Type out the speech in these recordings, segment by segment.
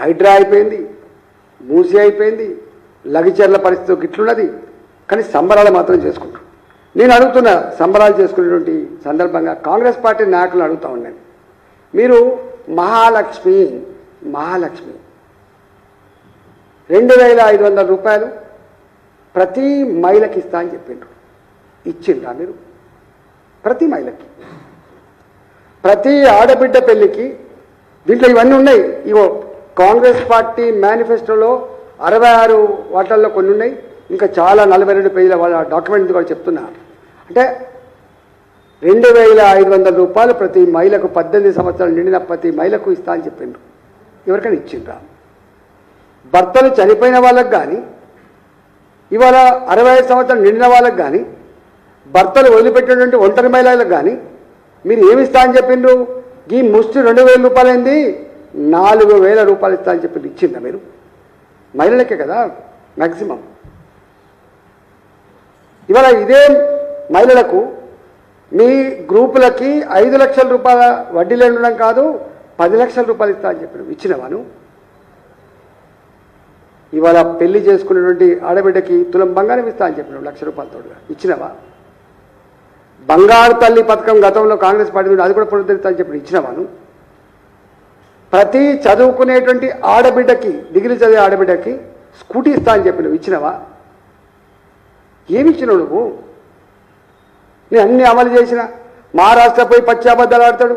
హైడ్రా అయిపోయింది మూసి అయిపోయింది లగిచర్ల పరిస్థితి ఇట్లున్నది కానీ సంబరాలు మాత్రం చేసుకుంటారు. నేను అడుగుతున్న సంబరాలు చేసుకునేటువంటి సందర్భంగా కాంగ్రెస్ పార్టీ నాయకులు అడుగుతా ఉన్నాను. మీరు మహాలక్ష్మి మహాలక్ష్మి రెండు వేల ఐదు వందల రూపాయలు ప్రతి మహిళకి ఇస్తా అని చెప్పిండ్రు. ఇచ్చిండ్రా మీరు? ప్రతి మహిళకి. ప్రతి ఆడబిడ్డ పెళ్ళికి దీంట్లో ఇవన్నీ ఉన్నాయి. ఇవో కాంగ్రెస్ పార్టీ మేనిఫెస్టోలో అరవై ఆరు వాటిల్లో కొన్ని ఉన్నాయి. ఇంకా చాలా నలభై రెండు పేజీల వాళ్ళ డాక్యుమెంట్ కూడా చెప్తున్నా అంటే రెండు వేల ఐదు వందల రూపాయలు ప్రతి మహిళకు పద్దెనిమిది సంవత్సరాలు నిండిన ప్రతి మహిళకు ఇస్తా అని చెప్పిండ్రు. ఎవరికైనా ఇచ్చిండ్రా? భర్తలు చనిపోయిన వాళ్ళకు కానీ ఇవాళ అరవై ఐదు సంవత్సరాలు నిండిన వాళ్ళకు కానీ భర్తలు వదిలిపెట్టినటువంటి ఒంటరి మహిళలకు కానీ మీరు ఏమి ఇస్తా అని చెప్పిండ్రు? ఈ ముష్టి రెండు వేల రూపాయలైంది. నాలుగు వేల రూపాయలు ఇస్తా అని చెప్పిండ్రు ఇచ్చిందా మీరు? మహిళలకే కదా మ్యాక్సిమం ఇవాళ ఇదే మహిళలకు మీ గ్రూపులకి ఐదు లక్షల రూపాయల వడ్డీలు ఉండడం కాదు పది లక్షల రూపాయలు ఇస్తా అని చెప్పాడు ఇచ్చినవాను. ఇవాళ పెళ్ళి చేసుకున్నటువంటి ఆడబిడ్డకి తులం బంగారం ఇస్తా అని లక్ష రూపాయలతో ఇచ్చినవా? బంగారు తల్లి పథకం గతంలో కాంగ్రెస్ పార్టీ అది కూడా పునరుద్ధరిస్తా అని చెప్పి ఇచ్చినవాను. ప్రతి చదువుకునేటువంటి ఆడబిడ్డకి డిగ్రీ చదివే ఆడబిడ్డకి స్కూటీ ఇస్తా అని చెప్పి నువ్వు ఇచ్చినవా? ఏమిచ్చినావు నువ్వు? నేను అన్ని అమలు చేసిన. మహారాష్ట్ర పోయి పచ్చాబద్దాలు ఆడతాడు.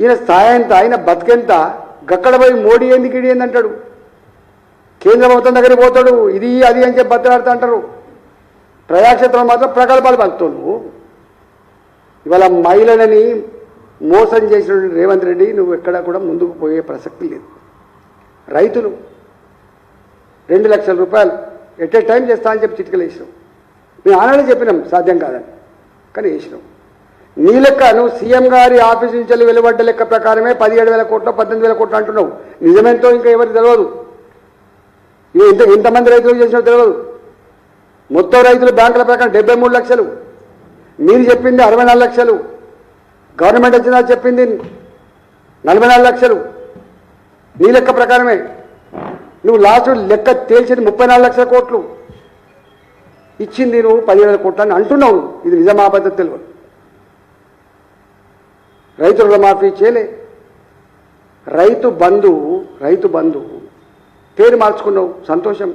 ఈయన స్థాయి ఎంత ఆయన బతికెంత గక్కడ పోయి మోడీ ఏంది గిడి అంటాడు. కేంద్ర ప్రభుత్వం దగ్గరికి పోతాడు. ఇది అది అని చెప్పి బద్దలాడుతూ అంటారు. ప్రజాక్షేత్రంలో మాత్రం ప్రకల్పాలు పలుకుతావు నువ్వు. ఇవాళ మహిళలని మోసం చేసినటువంటి రేవంత్ రెడ్డి నువ్వు ఎక్కడా కూడా ముందుకు పోయే ప్రసక్తి లేదు. రైతులు రెండు లక్షల రూపాయలు ఎట్ ఏ టైం చేస్తా అని చెప్పి చిటికలు వేసినాం. మేము ఆనాడే చెప్పినాం సాధ్యం కాదని. కానీ వేసినాం. నీ లెక్క నువ్వు సీఎం గారి ఆఫీస్ నుంచి వెళ్ళి వెలువడ్డ లెక్క ప్రకారమే పదిహేడు వేల కోట్లు పద్దెనిమిది వేల కోట్లు అంటున్నావు. నిజమేంతో ఇంకా ఎవరికి తెలియదు? ఇవి ఇంత ఇంతమంది రైతులు చేసినా తెలియదు. మొత్తం రైతులు బ్యాంకుల ప్రకారం డెబ్బై మూడు లక్షలు. మీరు చెప్పింది అరవై నాలుగు లక్షలు. గవర్నమెంట్ వచ్చినా చెప్పింది నలభై నాలుగు లక్షలు. నీ లెక్క ప్రకారమే. నువ్వు లాస్ట్ లెక్క తేల్చింది ముప్పై నాలుగు లక్షల కోట్లు. ఇచ్చింది నువ్వు పదిహేడు కోట్లు అని అంటున్నావు. ఇది నిజమాబద్ధ తెలియదు రైతు రుణమాఫీ చేయలే. రైతు బంధు రైతు బంధు పేరు మార్చుకున్నావు సంతోషం.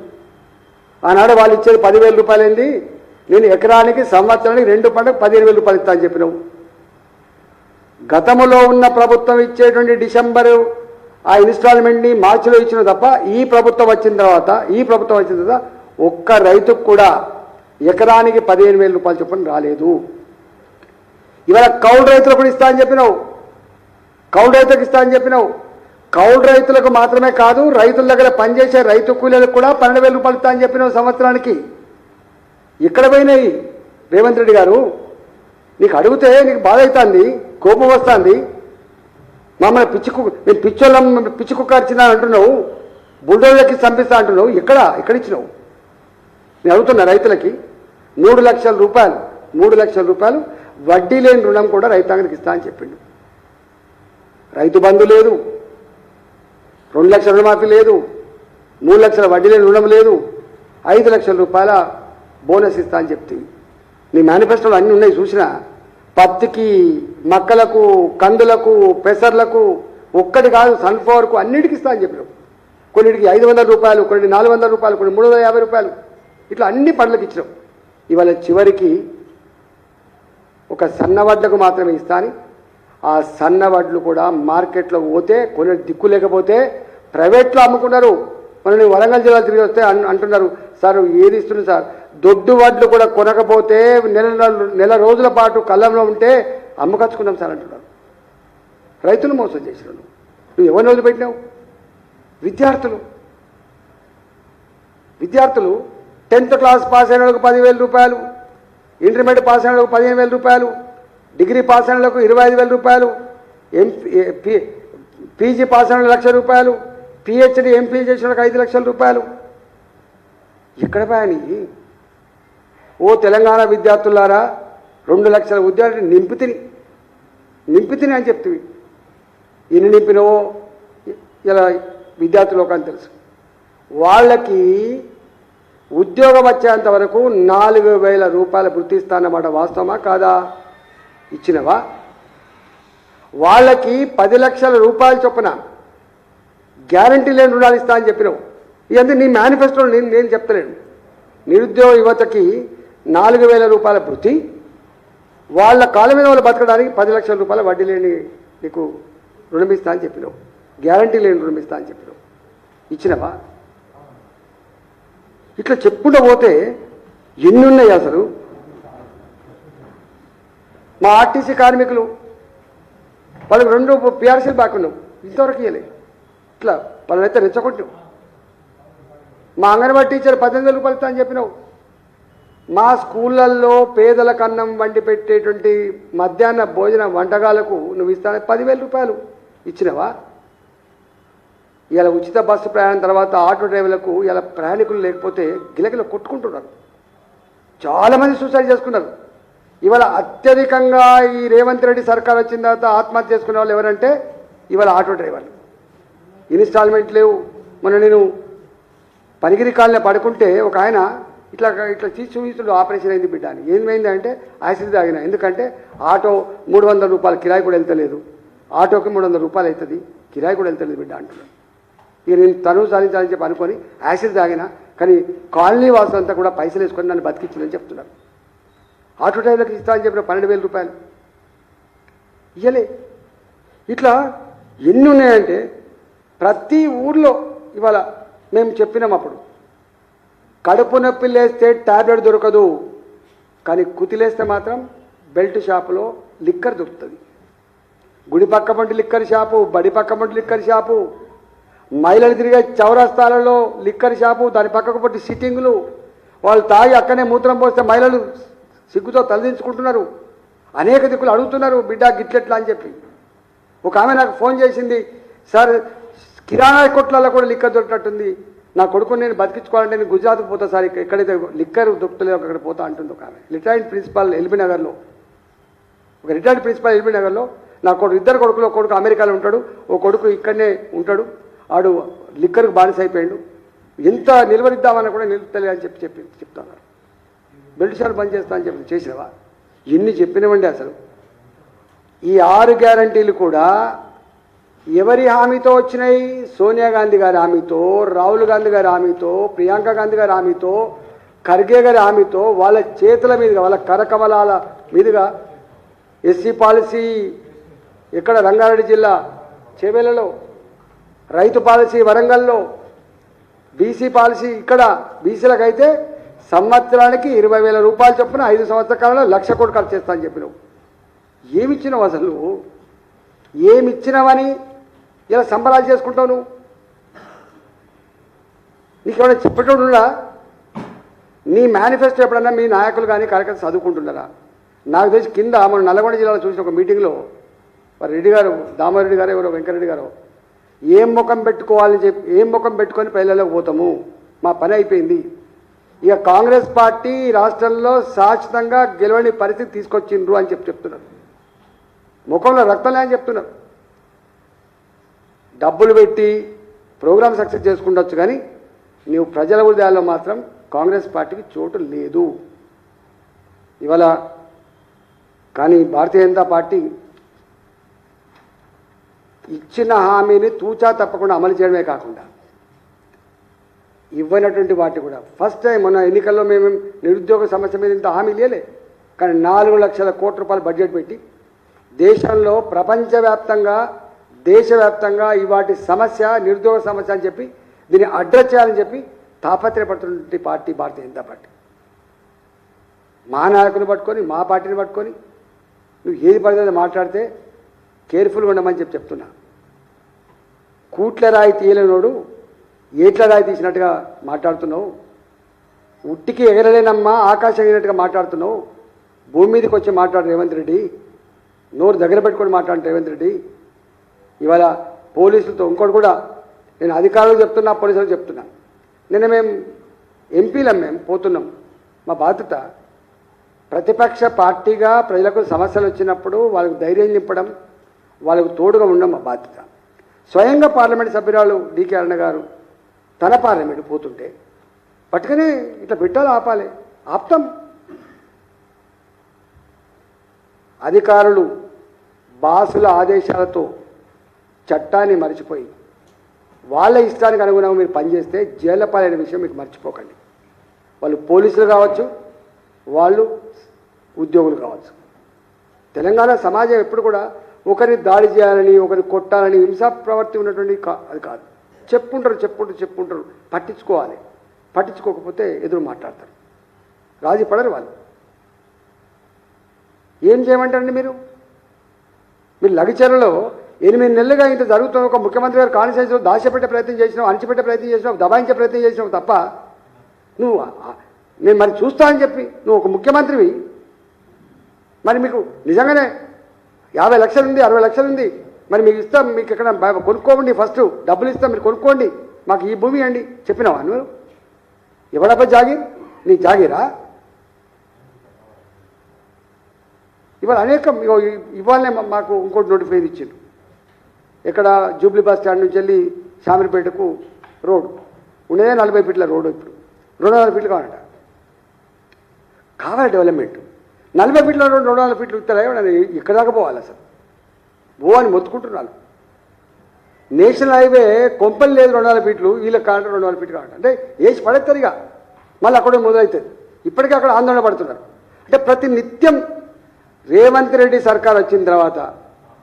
ఆనాడు వాళ్ళు ఇచ్చేది పదివేల రూపాయలైంది. నేను ఎకరానికి సంవత్సరానికి రెండు పంటకు పదిహేను వేల రూపాయలు ఇస్తా అని చెప్పినావు. గతంలో ఉన్న ప్రభుత్వం ఇచ్చేటువంటి డిసెంబరు ఆ ఇన్స్టాల్మెంట్ని మార్చిలో ఇచ్చిన తప్ప ఈ ప్రభుత్వం వచ్చిన తర్వాత ఈ ప్రభుత్వం వచ్చిన తర్వాత ఒక్క రైతుకు కూడా ఎకరానికి పదిహేను వేల రూపాయలు చొప్పున రాలేదు. ఇవాళ కౌలు రైతులకు కూడా ఇస్తా అని చెప్పినావు. కౌలు రైతులకు ఇస్తా అని చెప్పినావు. కౌలు రైతులకు మాత్రమే కాదు రైతుల దగ్గర పనిచేసే రైతు కూలీలకు కూడా పన్నెండు వేల రూపాయలు ఇస్తా అని చెప్పినావు సంవత్సరానికి. ఇక్కడ పోయినాయి? రేవంత్ రెడ్డి గారు. నీకు అడిగితే నీకు బాధ అవుతుంది. కోపం వస్తుంది. మమ్మల్ని పిచ్చికు నేను పిచ్చోళ్ళం పిచ్చి కుక్క అంటున్నావు. బుల్డోజర్కి చంపిస్తా అంటున్నావు. ఎక్కడ? ఎక్కడ ఇచ్చినావు? నేను అడుగుతున్నా రైతులకి. మూడు లక్షల రూపాయలు మూడు లక్షల రూపాయలు వడ్డీ లేని రుణం కూడా రైతాంగానికి ఇస్తా అని చెప్పిండు. రైతు బంధు లేదు. రెండు లక్షల రుణమాఫీ లేదు. మూడు లక్షల వడ్డీ లేని రుణం లేదు. ఐదు లక్షల రూపాయల బోనస్ ఇస్తా అని చెప్తే. నీ మేనిఫెస్టోలో అన్నీ ఉన్నాయి చూసినా. పత్తికి మక్కలకు కందులకు పెసర్లకు ఒక్కటి కాదు సన్ఫ్లవర్కు అన్నిటికి ఇస్తా అని చెప్పినావు కొన్నిటికి ఐదు వందల రూపాయలు కొన్ని నాలుగు వందల రూపాయలు కొన్ని మూడు వందల యాభై రూపాయలు. ఇట్లా అన్ని పండ్లకు ఇచ్చినాం. ఇవాళ చివరికి ఒక సన్నవడ్లకు మాత్రమే ఇస్తాను ఆ సన్నవడ్లు కూడా మార్కెట్లో పోతే కొన్ని దిక్కు లేకపోతే ప్రైవేట్లో అమ్ముకున్నారు మనల్ని వరంగల్ జిల్లా తిరిగి వస్తే అంటున్నారు. సార్ ఏది ఇస్తున్నారు సార్? దొడ్డు వడ్లు కూడా కొనకపోతే నెల నెల రోజుల పాటు కళ్ళంలో ఉంటే అమ్మకచ్చుకున్నాం సార్ అంటున్నారు. రైతులు మోసం చేసినావు నువ్వు. ఎవరిని వదిలిపెట్టినావు? విద్యార్థులు. విద్యార్థులు టెన్త్ క్లాస్ పాస్ అయిన వాళ్ళకు పదివేల రూపాయలు ఇంటర్మీడియట్ పాస్ అయిన వాళ్ళకు పదిహేను వేల రూపాయలు డిగ్రీ పాస్ అయిన వాళ్ళకు ఇరవై ఐదు వేల రూపాయలు ఎం పీజీ పాస్ అయిన లక్ష రూపాయలు పిహెచ్డి ఎంపీ చేసిన వాళ్ళకి ఐదు లక్షల రూపాయలు. ఎక్కడ పోయాయి ఓ తెలంగాణ విద్యార్థులారా రెండు లక్షల ఉద్యోగాలు నింపితిని నింపితిని అని చెప్తివి. ఎన్ని నింపినవో ఇలా విద్యార్థులు లోకానికి తెలుసు. వాళ్ళకి ఉద్యోగం వచ్చేంత వరకు నాలుగు వేల రూపాయల గుర్తిస్తానమాట వాస్తవమా కాదా? ఇచ్చినవా? వాళ్ళకి పది లక్షల రూపాయలు చొప్పున గ్యారంటీ లేని రుణాలు ఇస్తా అని చెప్పినావు. ఇవన్నీ నీ మేనిఫెస్టోలో నేను నేను చెప్తలేను. నిరుద్యోగ యువతకి నాలుగు వేల రూపాయల వృత్తి. వాళ్ళ కాళ్ళ మీద వాళ్ళు బతకడానికి పది లక్షల రూపాయల వడ్డీ లేని నీకు రుణం ఇస్తా అని చెప్పినావు. గ్యారంటీ లేని రుణం ఇస్తా అని చెప్పినావు. ఇచ్చినవా? ఇట్లా చెప్పుకుంటూ పోతే ఎన్ని ఉన్నాయి అసలు? మా ఆర్టీసీ కార్మికులు వాళ్ళకి రెండు పిఆర్సీలు బాకీ ఇంతవరకు ఇవ్వలే ఇట్లా వాళ్ళనైతే రెచ్చగొట్టావు మా అంగన్వాడీ టీచర్ పద్దెనిమిది వేల రూపాయలు ఇస్తా అని చెప్పినావు. మా స్కూళ్ళల్లో పేదలకు అన్నం వండి పెట్టేటువంటి మధ్యాహ్న భోజన వంటకాలకు నువ్వు ఇస్తానే పదివేల రూపాయలు. ఇచ్చినవా? ఇలా ఉచిత బస్సు ప్రయాణం తర్వాత ఆటో డ్రైవర్లకు ఇలా ప్రయాణికులు లేకపోతే గిలగిల కొట్టుకుంటున్నారు. చాలామంది సూసైడ్ చేసుకున్నారు. ఇవాళ అత్యధికంగా ఈ రేవంత్ రెడ్డి సర్కార్ వచ్చిన తర్వాత ఆత్మహత్య చేసుకునే వాళ్ళు ఎవరంటే ఇవాళ ఆటో డ్రైవర్లు. ఇన్స్టాల్మెంట్ లేవు. మొన్న నేను పనిగిరి కాలనీ పడుకుంటే ఒక ఆయన ఇట్లా ఇట్లా తీసి ఆపరేషన్ అయింది బిడ్డ అని. ఏమైంది అంటే యాసిడ్ తాగిన. ఎందుకంటే ఆటో మూడు వందల రూపాయలు కిరాయి కూడా వెళ్తలేదు. ఆటోకి మూడు వందల రూపాయలు అవుతుంది. కిరాయి కూడా వెళ్తలేదు బిడ్డ అంటున్నాడు. ఇక నేను తను సాధించాలని చెప్పి అనుకొని యాసిడ్ తాగిన కానీ కాలనీ వాసులంతా కూడా పైసలు వేసుకొని నన్ను బతికించిందని చెప్తున్నారు. ఆటో డ్రైవర్కి ఇస్తా అని చెప్పిన పన్నెండు వేల రూపాయలు. ఇయ్యలే. ఇట్లా ఎన్ని ఉన్నాయంటే ప్రతి ఊర్లో ఇవాళ మేము చెప్పినాం అప్పుడు కడుపు నొప్పి లేస్తే ట్యాబ్లెట్ దొరకదు. కానీ కుతిలేస్తే మాత్రం బెల్ట్ షాపులో లిక్కర్ దొరుకుతుంది. గుడి పక్క పంటి లిక్కర్ షాపు బడి పక్క పంటి లిక్కర్ షాపు మహిళలు తిరిగే చౌరస్తాలలో లిక్కర్ షాపు దాని పక్కకు పట్టి సిట్టింగులు. వాళ్ళు తాగి అక్కనే మూత్రం పోస్తే మహిళలు సిగ్గుతో తలదించుకుంటున్నారు. అనేక దిక్కులు అడుగుతున్నారు బిడ్డ గిట్లెట్లా అని చెప్పి. ఒక ఆమె నాకు ఫోన్ చేసింది సార్ కిరాణా కొట్లలో కూడా లిక్కర్ దొరికినట్టుంది. నా కొడుకు నేను బతికించుకోవాలంటే నేను గుజరాత్కి పోతా సార్. ఎక్కడైతే లిక్కర్ దొరుకుతలేదు అక్కడ పోతా అంటుంది ఒక ఆమె. రిటైర్డ్ ప్రిన్సిపాల్ ఎల్బీ నగర్లో. ఒక రిటైర్డ్ ప్రిన్సిపాల్ ఎల్బీ నగర్లో. నా కొడుకు ఇద్దరు కొడుకులు ఒక కొడుకు అమెరికాలో ఉంటాడు. ఓ కొడుకు ఇక్కడనే ఉంటాడు. ఆడు లిక్కర్కి బానిస అయిపోయాడు ఎంత నిలవరిద్దామన్నా కూడా నిలుపుతలే అని చెప్పి చెప్పి చెప్తాను బెల్ట్ షాప్ బంద్ చేస్తా అని చెప్పి చేసినవా? ఎన్ని చెప్పినవండి అసలు. ఈ ఆరు గ్యారంటీలు కూడా ఎవరి హామీతో వచ్చినాయి? సోనియా గాంధీ గారి హామీతో రాహుల్ గాంధీ గారి హామీతో ప్రియాంక గాంధీ గారి హామీతో ఖర్గే గారి హామీతో వాళ్ళ చేతుల మీదుగా వాళ్ళ కరకమలాల మీదుగా ఎస్సీ పాలసీ ఇక్కడ రంగారెడ్డి జిల్లా చేవెలలో రైతు పాలసీ వరంగల్లో బీసీ పాలసీ ఇక్కడ బీసీలకైతే సంవత్సరానికి ఇరవై వేల రూపాయలు చొప్పున ఐదు సంవత్సర కాలంలో లక్ష కోట్లు ఖర్చు చేస్తా అని చెప్పినావు. ఏమిచ్చినావు అసలు? ఏమిచ్చినావని? ఇలా సంబరాలు చేసుకుంటావు నువ్వు? నీకేమైనా చెప్పేటోడున్నా నీ మేనిఫెస్టో ఎప్పుడన్నా మీ నాయకులు కానీ కార్యకర్తలు చదువుకుంటున్నారా? నాకు తెలిసి కింద మన నల్గొండ జిల్లాలో చూసిన ఒక మీటింగ్లో మరి రెడ్డి గారు దామారెడ్డి గారు ఎవరో వెంకరెడ్డి గారు ఏం ముఖం పెట్టుకోవాలని చెప్పి ఏం ముఖం పెట్టుకొని ప్రజలకు పోతాము? మా పని అయిపోయింది. ఇక కాంగ్రెస్ పార్టీ రాష్ట్రంలో శాశ్వతంగా గెలవని పరిస్థితి తీసుకొచ్చిండ్రు అని చెప్పి చెప్తున్నారు. ముఖంలో రక్తం లేని చెప్తున్నారు. డబ్బులు పెట్టి ప్రోగ్రామ్ సక్సెస్ చేసుకుండొచ్చు కానీ నీవు ప్రజల హృదయాల్లో మాత్రం కాంగ్రెస్ పార్టీకి చోటు లేదు. ఇవాళ కానీ భారతీయ జనతా పార్టీ ఇచ్చిన హామీని తూచా తప్పకుండా అమలు చేయడమే కాకుండా ఇవ్వనటువంటి వాటి కూడా ఫస్ట్ టైం మన ఎన్నికల్లో మేము నిరుద్యోగ సమస్య మీద ఇంత హామీ లేలే కానీ నాలుగు లక్షల కోట్ల రూపాయలు బడ్జెట్ పెట్టి దేశంలో ప్రపంచవ్యాప్తంగా దేశవ్యాప్తంగా ఈ వాటి సమస్య నిరుద్యోగ సమస్య అని చెప్పి దీన్ని అడ్రస్ చేయాలని చెప్పి తాపత్రయపడుతున్నటువంటి పార్టీ భారతీయ జనతా పార్టీ. మా నాయకుని పట్టుకొని మా పార్టీని పట్టుకొని నువ్వు ఏది పడితే మాట్లాడితే కేర్ఫుల్గా ఉండమని చెప్పి చెప్తున్నా. కూట్ల రాయి తీయలేనోడు ఏట్ల రాయి తీసినట్టుగా మాట్లాడుతున్నావు? ఉట్టికి ఎగరలేనమ్మా ఆకాశం ఎగినట్టుగా మాట్లాడుతున్నావు? భూమి మీదకి వచ్చి మాట్లాడు రేవంత్ రెడ్డి. నోరు దగ్గర పెట్టుకొని మాట్లాడు రేవంత్ రెడ్డి. ఇవాళ పోలీసులతో ఇంకోటి కూడా నేను అధికారులు చెప్తున్నా పోలీసులు చెప్తున్నా. నిన్న మేము ఎంపీలం మేము పోతున్నాం. మా బాధ్యత ప్రతిపక్ష పార్టీగా ప్రజలకు సమస్యలు వచ్చినప్పుడు వాళ్ళకు ధైర్యం నింపడం వాళ్ళకు తోడుగా ఉండడం మా బాధ్యత. స్వయంగా పార్లమెంట్ సభ్యురాలు డికే అరుణ గారు తన పార్లమెంట్ పోతుంటే పట్టుకనే ఇట్లా పెట్టాలి ఆపాలి ఆప్తాం. అధికారులు బాసుల ఆదేశాలతో చట్టాన్ని మర్చిపోయి వాళ్ళ ఇష్టానికి అనుగుణంగా మీరు పనిచేస్తే జైలపాలైన విషయం మీకు మర్చిపోకండి. వాళ్ళు పోలీసులు కావచ్చు వాళ్ళు ఉద్యోగులు కావచ్చు. తెలంగాణ సమాజం ఎప్పుడు కూడా ఒకరిని దాడి చేయాలని ఒకరిని కొట్టాలని హింసా ప్రవర్తి ఉన్నటువంటి కా- అది కాదు. చెప్పుంటారు చెప్పుంటారు చెప్పుంటారు. పట్టించుకోవాలి. పట్టించుకోకపోతే ఎదురు మాట్లాడతారు. రాజీ పడరు వాళ్ళు. ఏం చేయమంటారండి మీరు? మీరు లగిచర్లలో ఎనిమిది నెలలుగా ఇంత జరుగుతున్న ఒక ముఖ్యమంత్రి గారు కాన్సెన్స్ దాచిపెట్టే ప్రయత్నం చేసినావు అణచిపెట్టే ప్రయత్నం చేసినావు దబాయించే ప్రయత్నం చేసినావు తప్ప నువ్వు నేను మరి చూస్తా అని చెప్పి నువ్వు ఒక ముఖ్యమంత్రివి. మరి మీకు నిజంగానే యాభై లక్షలు ఉంది అరవై లక్షలు ఉంది. మరి మీకు ఇస్తాం మీకు ఎక్కడ కొనుక్కోండి ఫస్ట్ డబ్బులు ఇస్తాం మీరు కొనుక్కోండి. మాకు ఈ భూమి అండి చెప్పినావా నువ్వు? ఎవడబ్బా జాగీర్? నీ జాగీరా? ఇవాళ అనేక ఇవాళనే మా- మాకు ఇంకోటి నోటిఫికేషన్ ఇచ్చిండు. ఇక్కడ జూబ్లీ బస్ స్టాండ్ నుంచి వెళ్ళి శామిరిపేటకు రోడ్. ఉండేదే నలభై ఫీట్ల రోడ్డు ఇప్పుడు. రెండు వందల ఫీట్లు కావాలంట. కావాలి డెవలప్మెంట్. నలభై ఫీట్ల రోడ్డు రెండు వందల ఫీట్లు ఇస్తారా? ఇక్కడ దాకా పోవాలి అసలు ఓ అని మొత్తుకుంటున్నాను నేషనల్ హైవే కొంపలు లేదు రెండు వందల ఫీట్లు వీళ్ళకి కావాలంటే రెండు వందల ఫీట్లు కావాలంటే. అంటే వేసి పడేస్తారు ఇక. మళ్ళీ అక్కడే మొదలవుతుంది. ఇప్పటికీ అక్కడ ఆందోళన పడుతున్నారు. అంటే ప్రతి నిత్యం రేవంత్ రెడ్డి సర్కార్ వచ్చిన తర్వాత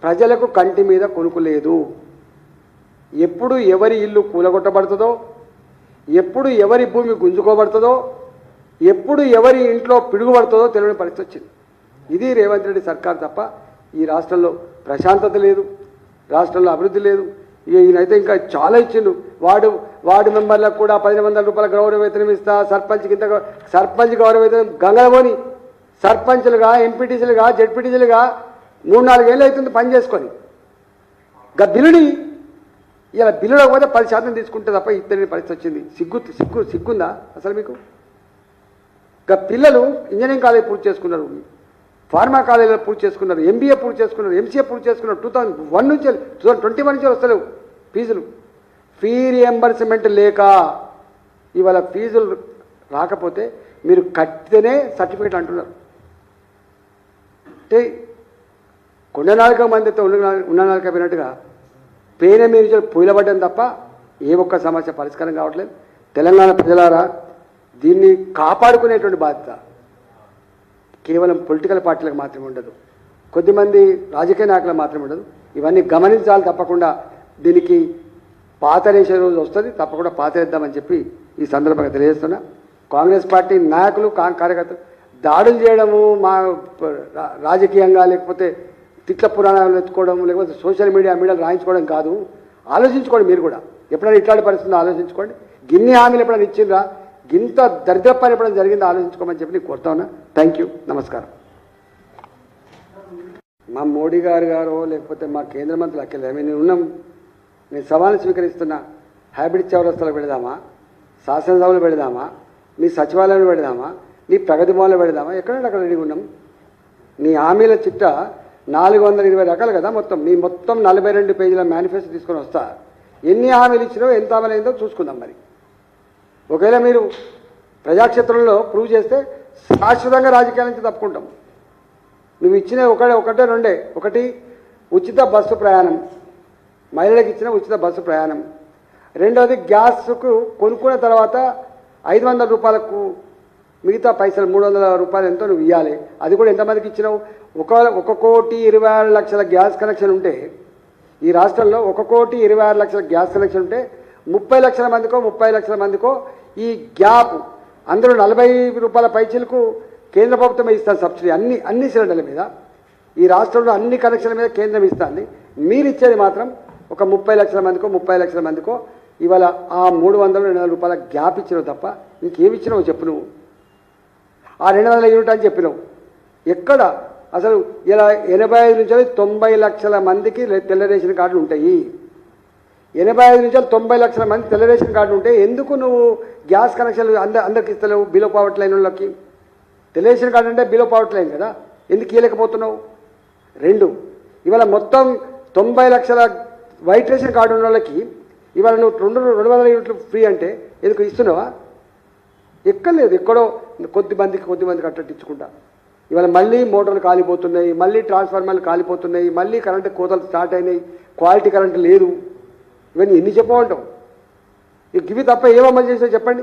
ప్రజలకు కంటి మీద కొనుకులేదు ఎప్పుడు ఎవరి ఇల్లు కూలగొట్టబడుతుందో ఎప్పుడు ఎవరి భూమి గుంజుకోబడుతుందో ఎప్పుడు ఎవరి ఇంట్లో పిడుగుపడుతుందో తెలియని పరిస్థితి వచ్చింది. ఇది రేవంత్ రెడ్డి సర్కార్ తప్ప ఈ రాష్ట్రంలో ప్రశాంతత లేదు రాష్ట్రంలో అభివృద్ధి లేదు. ఈయనైతే ఇంకా చాలా ఇచ్చిండు. వార్డు వార్డు మెంబర్లకు కూడా పదిహేను వందల రూపాయల గౌరవ వేతనం ఇస్తా సర్పంచ్కి ఇంత సర్పంచ్ గౌరవ వేతనం గంగలమోని సర్పంచ్లుగా ఎంపీటీసీలుగా జడ్పీటీసీలుగా మూడు నాలుగేళ్ళు అవుతుంది పని చేసుకొని. గా బిల్లుని ఇలా బిల్లులో పోతే పది శాతం తీసుకుంటే తప్ప ఇద్దరిని పరిస్థితి వచ్చింది. సిగ్గు సిగ్గు సిగ్గుందా అసలు మీకు? గా పిల్లలు ఇంజనీరింగ్ కాలేజ్ పూర్తి చేసుకున్నారు. ఫార్మా కాలేజీలో పూర్తి చేసుకున్నారు. ఎంబీఏ పూర్తి చేసుకున్నారు. ఎంసీఏ పూర్తి చేసుకున్నారు. టూ థౌసండ్ వన్ నుంచి టూ థౌసండ్ ట్వంటీ వన్ నుంచి వస్తలేవు ఫీజులు. ఫీ రియంబర్స్మెంట్ లేక ఇవాళ ఫీజులు రాకపోతే మీరు కట్టితేనే సర్టిఫికేట్ అంటున్నారు. అంటే కొండ నాలుక మందితో ఉన్న నాలుక పోయినట్టుగా పేన మీరు పూలబడ్డం తప్ప ఏ ఒక్క సమస్య పరిష్కారం కావట్లేదు. తెలంగాణ ప్రజలారా దీన్ని కాపాడుకునేటువంటి బాధ్యత కేవలం పొలిటికల్ పార్టీలకు మాత్రమే ఉండదు. కొద్దిమంది రాజకీయ నాయకులకు మాత్రమే ఉండదు. ఇవన్నీ గమనించాలి తప్పకుండా. దీనికి పాతరేసే రోజు వస్తుంది తప్పకుండా పాతరేద్దామని చెప్పి ఈ సందర్భంగా తెలియజేస్తున్నా. కాంగ్రెస్ పార్టీ నాయకులు కా- కార్యకర్తలు దాడులు చేయడము మా రాజకీయంగా లేకపోతే తిట్ల పురాణాలు ఎత్తుకోవడం లేకపోతే సోషల్ మీడియా మీడియాలు రాయించుకోవడం కాదు. ఆలోచించుకోండి మీరు కూడా. ఎప్పుడైనా ఇట్లాంటి పరిస్థితులు ఆలోచించుకోండి. గిన్ని హామీలు ఎప్పుడైనా ఇచ్చిండ్రా గింత దరిద్ర పని ఎప్పుడైనా జరిగిందో ఆలోచించుకోమని చెప్పి నీకు కోరుతా ఉన్నా. థ్యాంక్ యూ నమస్కారం. మా మోడీ గారు గారు లేకపోతే మా కేంద్ర మంత్రులు అక్కర్లేదు మేము నేను ఉన్నాం. నేను సవాలు స్వీకరిస్తున్నా. హైబ్రిడ్ చౌరస్తాలకు పెడదామా శాసనసభలు పెడదామా? నీ సచివాలయంలో పెడదామా? నీ ప్రగతి భవన్లో పెడదామా? ఎక్కడంటే అక్కడ రెడీగా ఉన్నాం? నీ హామీల చిట్ట నాలుగు వందల ఇరవై రకాలు కదా మొత్తం. మీ మొత్తం నలభై రెండు పేజీల మేనిఫెస్టో తీసుకొని వస్తా. ఎన్ని హామీలు ఇచ్చినో ఎంత అమలైందో చూసుకుందాం మరి. ఒకవేళ మీరు ప్రజాక్షేత్రంలో ప్రూవ్ చేస్తే శాశ్వతంగా రాజకీయాల నుంచి తప్పుకుంటాం. నువ్వు ఇచ్చిన ఒకటే ఒకటే రెండే. ఒకటి ఉచిత బస్సు ప్రయాణం. మహిళలకు ఇచ్చిన ఉచిత బస్సు ప్రయాణం. రెండవది గ్యాస్కు కొనుక్కున్న తర్వాత ఐదు వందల రూపాయలకు మిగతా పైసలు మూడు వందల రూపాయలు ఎంతో నువ్వు ఇవ్వాలి అది కూడా ఎంతమందికి ఇచ్చినావు? ఒక ఒక కోటి ఇరవై ఆరు లక్షల గ్యాస్ కనెక్షన్ ఉంటే ఈ రాష్ట్రంలో ఒక కోటి ఇరవై ఆరు లక్షల గ్యాస్ కనెక్షన్ ఉంటే ముప్పై లక్షల మందికో ముప్పై లక్షల మందికో ఈ గ్యాప్ అందరూ నలభై రూపాయల పైచీలకు కేంద్ర ప్రభుత్వం ఇస్తారు సబ్సిడీ. అన్ని అన్ని సిలిండర్ల మీద ఈ రాష్ట్రంలో అన్ని కనెక్షన్ల మీద కేంద్రం ఇస్తుంది. మీరు ఇచ్చేది మాత్రం ఒక ముప్పై లక్షల మందికో ముప్పై లక్షల మందికో ఇవాళ ఆ మూడు వందల రెండు వందల రూపాయల గ్యాప్ ఇచ్చినావు తప్ప ఇంకేమి ఇచ్చినావు చెప్పు నువ్వు? ఆ రెండు వందల యూనిట్ అని చెప్పినావు ఎక్కడ? అసలు ఇలా ఎనభై ఐదు నుంచి తొంభై లక్షల మందికి తెల్ల రేషన్ కార్డులు ఉంటాయి. ఎనభై ఐదు నుంచి తొంభై లక్షల మంది తెల్ల రేషన్ కార్డు ఉంటే ఎందుకు నువ్వు గ్యాస్ కనెక్షన్లు అంద అందరికి ఇస్తలేవు? బిలో పావర్టీ లైన్ వాళ్ళకి. తెల్ల రేషన్ కార్డు అంటే బిలో పావర్టీ లైన్ కదా? ఎందుకు ఇవ్వలేకపోతున్నావు రెండు ఇవాళ మొత్తం తొంభై లక్షల వైట్ రేషన్ కార్డు ఉన్న వాళ్ళకి ఇవాళ నువ్వు రెండు రెండు వందల యూనిట్లు ఫ్రీ అంటే ఎందుకు ఇస్తున్నావా? ఎక్కర్లేదు ఎక్కడో కొద్ది మందికి కొద్ది మందికి ఇవాళ మళ్ళీ మోటార్లు కాలిపోతున్నాయి మళ్ళీ ట్రాన్స్ఫార్మర్లు కాలిపోతున్నాయి మళ్ళీ కరెంటు కోతలు స్టార్ట్ అయినాయి క్వాలిటీ కరెంటు లేదు. ఇవన్నీ ఎన్ని చెప్పమంటావు? ఇవి తప్ప ఏమో అమలు చేసినా చెప్పండి.